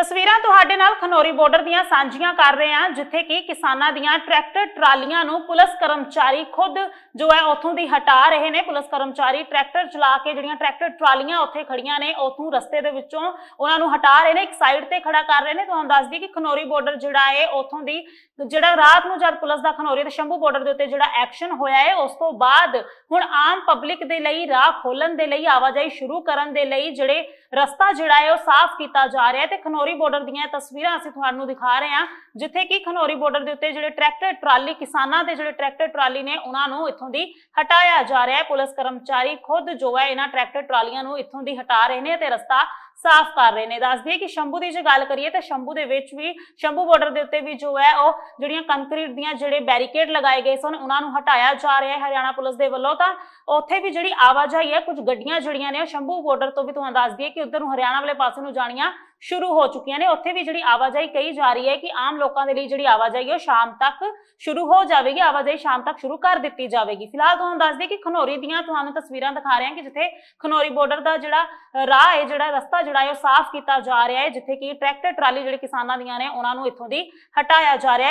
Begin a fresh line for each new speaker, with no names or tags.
ਤਸਵੀਰਾਂ ਤੁਹਾਡੇ ਨਾਲ ਖਨੌਰੀ ਬਾਰਡਰ ਦੀਆਂ ਸਾਂਝੀਆਂ ਕਰ ਰਹੇ ਹਾਂ, ਜਿੱਥੇ ਕਿ ਕਿਸਾਨਾਂ ਦੀਆਂ ਟਰੈਕਟਰ ਟਰਾਲੀਆਂ ਨੂੰ ਪੁਲਿਸ ਕਰਮਚਾਰੀ ਖੁਦ ਜੋ ਹੈ ਉੱਥੋਂ ਦੀ ਹਟਾ ਰਹੇ ਨੇ। ਪੁਲਿਸ ਕਰਮਚਾਰੀ ਟਰੈਕਟਰ ਚਲਾ ਕੇ ਜਿਹੜੀਆਂ ਟਰੈਕਟਰ ਟਰਾਲੀਆਂ ਉੱਥੇ ਖੜੀਆਂ ਨੇ, ਉੱਥੋਂ ਰਸਤੇ ਦੇ ਵਿੱਚੋਂ ਉਹਨਾਂ ਨੂੰ ਹਟਾ ਰਹੇ ਨੇ, ਇੱਕ ਸਾਈਡ ਤੇ ਖੜਾ ਕਰ ਰਹੇ ਨੇ। ਤੁਹਾਨੂੰ ਦੱਸ ਦਈਏ ਕਿ ਖਨੌਰੀ ਬਾਰਡਰ ਜਿਹੜਾ ਹੈ, ਉੱਥੋਂ ਦੀ ਜਿਹੜਾ ਰਾਤ ਨੂੰ ਜਦ ਪੁਲਿਸ ਦਾ ਖਨੌਰੀ ਤੇ ਸ਼ੰਭੂ ਬਾਰਡਰ ਦੇ ਉੱਤੇ ਜਿਹੜਾ ਐਕਸ਼ਨ ਹੋਇਆ ਹੈ, ਉਸ ਤੋਂ ਬਾਅਦ ਹੁਣ ਆਮ ਪਬਲਿਕ ਦੇ ਲਈ, ਰਾਹ ਖੋਲਣ ਦੇ ਲਈ, ਆਵਾਜਾਈ ਸ਼ੁਰੂ ਕਰਨ ਦੇ ਲਈ ਜਿਹੜੇ ਰਸਤਾ ਜਿਹੜਾ ਹੈ ਉਹ ਸਾਫ਼ ਕੀਤਾ ਜਾ ਰਿਹਾ ਹੈ ਤੇ ਖਨੌਰੀ ਬਾਰਡਰ ਦੀਆਂ ਤਸਵੀਰਾਂ ਅਸੀਂ ਤੁਹਾਨੂੰ ਦਿਖਾ ਰਹੇ ਹਾਂ, ਜਿੱਥੇ ਕਿ ਖਨੌਰੀ ਬਾਰਡਰ ਦੇ ਉੱਤੇ ਜਿਹੜੇ ਟਰੈਕਟਰ ਟਰਾਲੀ, ਕਿਸਾਨਾਂ ਦੇ ਜਿਹੜੇ ਟਰੈਕਟਰ ਟਰਾਲੀ ਨੇ, ਉਹਨਾਂ ਨੂੰ ਇੱਥੋਂ ਦੀ ਹਟਾਇਆ ਜਾ ਰਿਹਾ ਹੈ। ਪੁਲਿਸ ਕਰਮਚਾਰੀ ਖੁਦ ਜੋ ਹੈ ਇਹਨਾਂ ਟਰੈਕਟਰ ਟਰਾਲੀਆਂ ਨੂੰ ਇੱਥੋਂ ਦੀ ਹਟਾ ਰਹੇ ਨੇ ਤੇ ਰਸਤਾ ਸਾਫ਼ ਕਰ ਰਹੇ ਨੇ। ਦੱਸ ਦਈਏ ਕਿ ਸ਼ੰਭੂ ਦੀ ਜੇ ਗੱਲ ਕਰੀਏ ਤਾਂ ਸ਼ੰਭੂ ਦੇ ਵਿੱਚ ਵੀ, ਸ਼ੰਭੂ ਬਾਰਡਰ ਦੇ ਉੱਤੇ ਵੀ ਜੋ ਹੈ ਉਹ ਜਿਹੜੀਆਂ ਕੰਕਰੀਟ ਦੀਆਂ ਜਿਹੜੇ ਬੈਰੀਕੇਡ ਲਗਾਏ ਗਏ ਸਨ, ਉਹਨਾਂ ਨੂੰ ਹਟਾਇਆ ਜਾ ਰਿਹਾ ਹੈ ਹਰਿਆਣਾ ਪੁਲਿਸ ਦੇ ਵੱਲੋਂ। ਤਾਂ ਉੱਥੇ ਵੀ ਜਿਹੜੀ ਆਵਾਜਾਈ ਹੈ, ਕੁਝ ਗੱਡੀਆਂ ਜਿਹੜੀਆਂ ਨੇ ਉਹ ਸ਼ੰਭੂ ਬਾਰਡਰ ਤੋਂ ਵੀ ਤੁਹਾਨੂੰ ਦੱਸ ਦਈਏ ਕਿ ਉਧਰ ਨੂੰ ਹਰਿਆਣਾ ਵਾਲੇ ਪਾਸੇ ਨੂੰ ਜਾਣੀਆਂ ਸ਼ੁਰੂ ਹੋ ਚੁੱਕੀਆਂ ਨੇ। ਉੱਥੇ ਵੀ ਜਿਹੜੀ ਆਵਾਜਾਈ ਕਹੀ ਜਾ ਰਹੀ ਹੈ ਕਿ ਆਮ ਲੋਕਾਂ ਦੇ ਲਈ ਜਿਹੜੀ ਆਵਾਜਾਈ ਉਹ ਸ਼ਾਮ ਤੱਕ ਸ਼ੁਰੂ ਹੋ ਜਾਵੇਗੀ। ਆਵਾਜਾਈ ਸ਼ਾਮ ਤੱਕ ਸ਼ੁਰੂ ਕਰ ਦਿੱਤੀ ਜਾਵੇਗੀ। ਫਿਲਹਾਲ ਤੁਹਾਨੂੰ ਦੱਸ ਦਈਏ ਕਿ ਖਨੌਰੀ ਦੀਆਂ ਤੁਹਾਨੂੰ ਤਸਵੀਰਾਂ ਦਿਖਾ ਰਹੇ ਹਾਂ ਕਿ ਜਿੱਥੇ ਖਨੌਰੀ ਬਾਰਡਰ ਦਾ ਜਿਹੜਾ ਰਾਹ ਹੈ, ਜਿਹੜਾ ਰਸਤਾ ਜਿਹੜਾ ਹੈ ਉਹ ਸਾਫ਼ ਕੀਤਾ ਜਾ ਰਿਹਾ ਹੈ, ਜਿੱਥੇ ਕਿ ਟਰੈਕਟਰ, ਟਰਾਲੀ ਜਿਹੜੇ ਕਿਸਾਨਾਂ ਦੀਆਂ ਨੇ, ਉਹਨਾਂ ਨੂੰ ਇੱਥੋਂ ਦੀ ਹਟਾਇਆ ਜਾ ਰਿਹਾ ਹੈ।